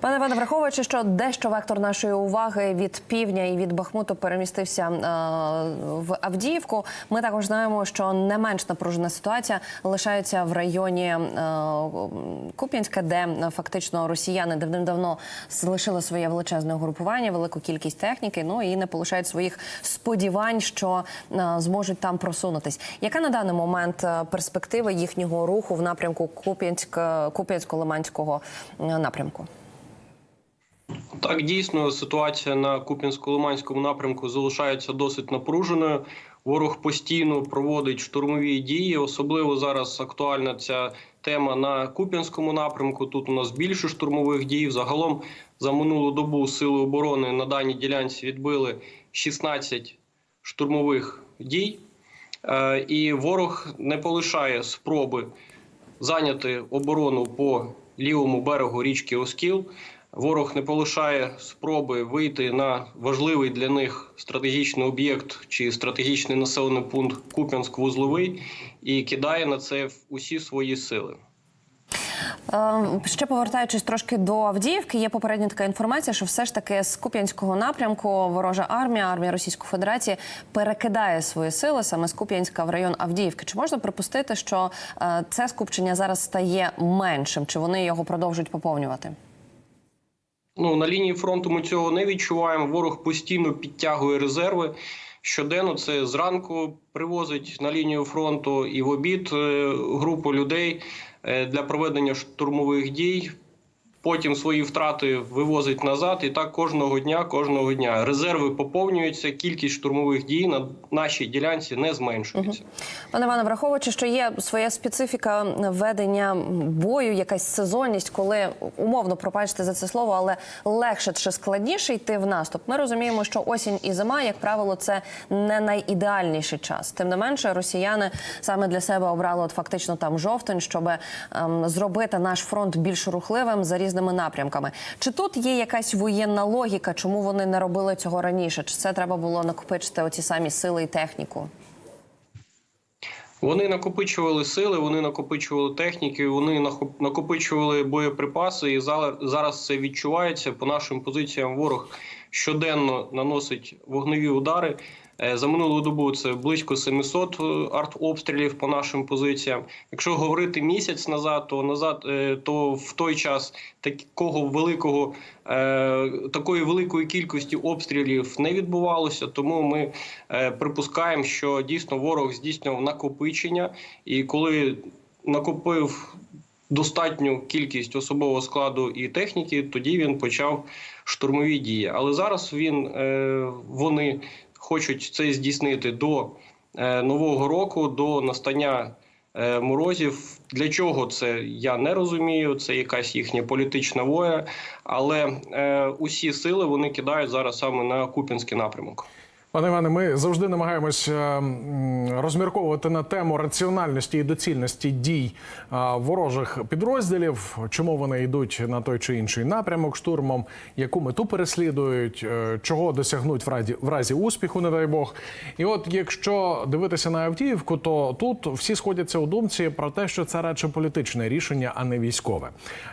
Пане Іване, враховуючи, що дещо вектор нашої уваги від півдня і від Бахмуту перемістився е, в Авдіївку. Ми також знаємо, що не менш напружена ситуація лишається в районі е, Куп'янська, де е, фактично росіяни давним-давно залишили своє величезне угрупування, велику кількість техніки. Ну і не полишають своїх сподівань, що зможуть там просунутись. Яка на даний момент перспектива їхнього руху в напрямку Куп'янськ, Куп'янсько-Лиманського напрямку? Так, дійсно, ситуація на Куп'янсько-Лиманському напрямку залишається досить напруженою. Ворог постійно проводить штурмові дії. Особливо зараз актуальна ця тема на Куп'янському напрямку. Тут у нас більше штурмових дій. Загалом за минулу добу сили оборони на даній ділянці відбили 16 штурмових дій. Е, І ворог не полишає спроби зайняти оборону по лівому берегу річки Оскіл. Ворог не полишає спроби вийти на важливий для них стратегічний об'єкт чи стратегічний населений пункт Куп'янськ-Вузловий і кидає на це усі свої сили. Е, Ще повертаючись трошки до Авдіївки, є попередня така інформація, що все ж таки з Куп'янського напрямку ворожа армія, армія Російської Федерації перекидає свої сили саме з Куп'янська в район Авдіївки. Чи можна припустити, що е, це скупчення зараз стає меншим? Чи вони його продовжують поповнювати? Ну на лінії фронту ми цього не відчуваємо. Ворог постійно підтягує резерви. Щоденно це зранку привозить на лінію фронту і в обід е, групу людей е, для проведення штурмових дій. Потім свої втрати вивозить назад, і так кожного дня, кожного дня резерви поповнюються. Кількість штурмових дій на нашій ділянці не зменшується. Пане Іване, враховуючи, що є своя специфіка ведення бою, якась сезонність, коли умовно пробачте за це слово, але легше чи складніше йти в наступ. Ми розуміємо, що осінь і зима, як правило, це не найідеальніший час. Тим не менше, росіяни саме для себе обрали от фактично там жовтень, щоб ем, зробити наш фронт більш рухливим за різними напрямками. Чи тут є якась воєнна логіка, чому вони не робили цього раніше? Чи це треба було накопичити оці самі сили і техніку? Вони накопичували сили, вони накопичували техніки, вони накопичували боєприпаси, і зараз це відчувається. По нашим позиціям ворог щоденно наносить вогневі удари. Е, За минулу добу це близько 700 е, артобстрілів по нашим позиціям. Якщо говорити місяць назад, то назад е, то в той час такого великого такої великої кількості обстрілів не відбувалося. Тому ми припускаємо, що дійсно ворог здійснював накопичення, і коли накопив достатню кількість особового складу і техніки, тоді він почав штурмові дії. Але зараз він е, вони хочуть це здійснити до е, нового року, до настання е, морозів. Для чого це я не розумію. Це якась їхня політична воля, але е, усі сили вони кидають зараз саме на Куп'янський напрямок. Пане Іване, ми завжди намагаємось е, розмірковувати на тему раціональності і доцільності дій е, ворожих підрозділів, чому вони йдуть на той чи інший напрямок штурмом, яку мету переслідують, е, чого досягнуть в разі, в разі успіху, не дай Бог. І от якщо дивитися на Авдіївку, то тут всі сходяться у думці про те, що це радше політичне рішення, а не військове.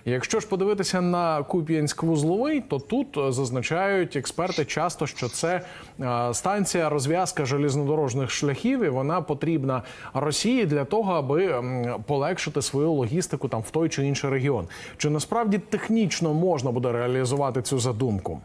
Якщо ж подивитися на Куп'янськ-Вузловий, то тут зазначають експерти часто, що це е, станція розв'язка железнодорожних шляхів, і вона потрібна Росії для того, аби полегшити свою логістику там в той чи інший регіон. Чи насправді технічно можна буде реалізувати цю задумку?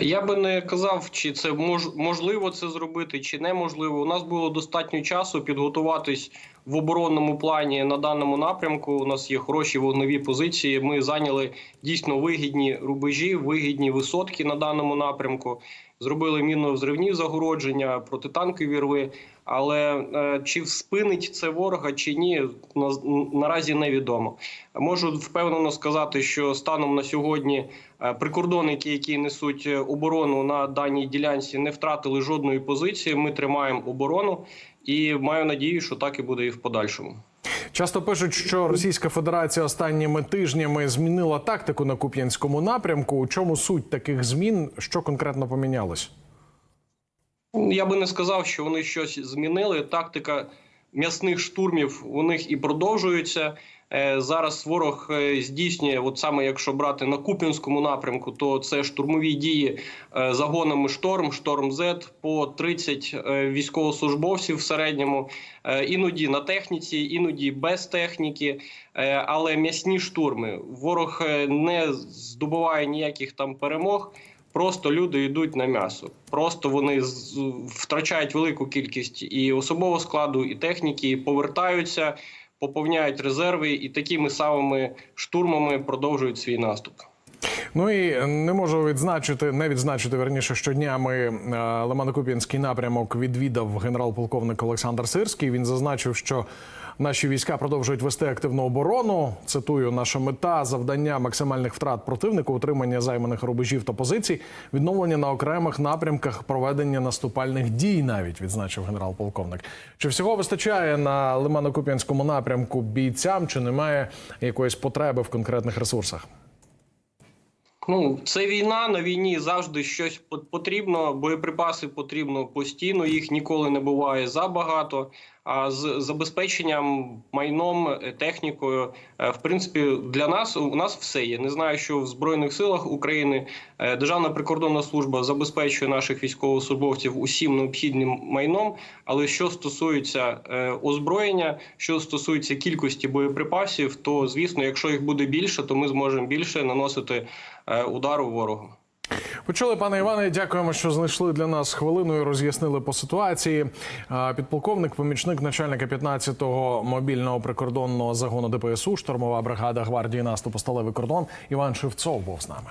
Я би не казав, чи це мож, можливо це зробити, чи неможливо. У нас було достатньо часу підготуватись в оборонному плані на даному напрямку. У нас є хороші вогневі позиції. Ми зайняли дійсно вигідні рубежі, вигідні висотки на даному напрямку. Зробили мінно-взривні загородження, протитанкові рви. Але е, чи спинить це ворога чи ні, на, наразі невідомо. Можу впевнено сказати, що станом на сьогодні е, прикордонники, які несуть е, оборону на даній ділянці, не втратили жодної позиції. Ми тримаємо оборону і маю надію, що так і буде і в подальшому. Часто пишуть, що Російська Федерація останніми тижнями змінила тактику на Куп'янському напрямку. У чому суть таких змін? Що конкретно помінялось? Я би не сказав, що вони щось змінили. Тактика м'ясних штурмів у них і продовжується. Е, Зараз ворог е, здійснює, от саме якщо брати на Куп'янському напрямку, то це штурмові дії е, загонами шторм, шторм З по 30 е, військовослужбовців в середньому, іноді на техніці, іноді без техніки, але м'ясні штурми. Ворог не здобуває ніяких там перемог. Просто люди йдуть на м'ясо. Просто вони втрачають велику кількість і особового складу, і техніки, і повертаються, поповняють резерви, і такими самими штурмами продовжують свій наступ. Ну і не можу відзначити, не відзначити верніше, що днями е, Лимано-Куп'янський напрямок відвідав генерал-полковник Олександр Сирський. Він зазначив, що наші війська продовжують вести активну оборону. Цитую, наша мета завдання максимальних втрат противника, утримання займаних рубежів та позицій, відновлення на окремих напрямках проведення наступальних дій. Навіть відзначив генерал-полковник. Чи всього вистачає на Лимано-Куп'янському напрямку бійцям, чи немає якоїсь потреби в конкретних ресурсах? Ну, це війна. На війні завжди щось потрібно. Боєприпаси потрібно постійно. Їх ніколи не буває забагато. А з забезпеченням майном, е, технікою, е, в принципі, для нас у нас все є. Не знаю, що в збройних силах України е, Державна прикордонна служба забезпечує наших військовослужбовців усім необхідним майном. Але що стосується озброєння, що стосується кількості боєприпасів, то звісно, якщо їх буде більше, то ми зможемо більше наносити удару ворогу. Почули, пане Іване, дякуємо, що знайшли для нас хвилину і роз'яснили по ситуації. Підполковник, помічник начальника 15-го мобільного прикордонного загону ДПСУ, штурмова бригада гвардії наступу сталевий кордон Іван Шевцов був з нами.